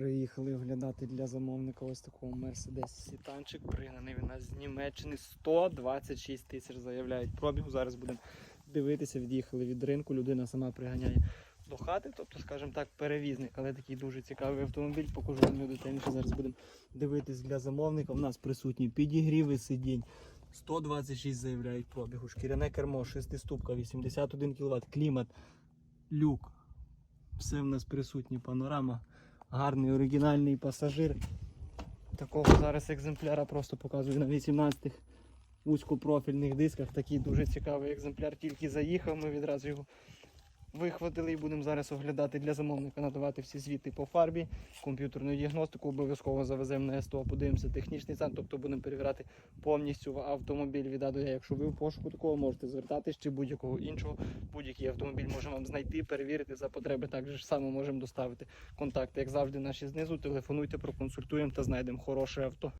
Приїхали оглядати для замовника ось такого Mercedes Сітанчик. Пригнаний він з Німеччини 126 тисяч заявляють пробігу. Зараз будемо дивитися, від'їхали від ринку. Людина сама приганяє до хати, тобто, скажімо так, перевізник, але такий дуже цікавий автомобіль. Покажу вам детальніше. Зараз будемо дивитись для замовника. У нас присутні підігріви сидінь. 126 заявляють пробігу. Шкіряне кермо, 6 ступка, 81 кВт, клімат, люк. Все в нас присутні, панорама. Гарний оригінальний пасажир. Такого зараз екземпляра просто показую на 18 вузькопрофільних дисках. Такий дуже цікавий екземпляр. Тільки заїхав, ми відразу його вихватили і будемо зараз оглядати для замовника, надавати всі звіти по фарбі, комп'ютерну діагностику, обов'язково завеземо на СТО, подивимося технічний стан, тобто будемо перевіряти повністю автомобіль від А до Я. Якщо ви в пошуку такого можете звертатись чи будь-якого іншого, будь-який автомобіль можемо вам знайти, перевірити за потреби. Так же ж само можемо доставити контакти. Як завжди, наші знизу. Телефонуйте, проконсультуємо та знайдемо хороше авто.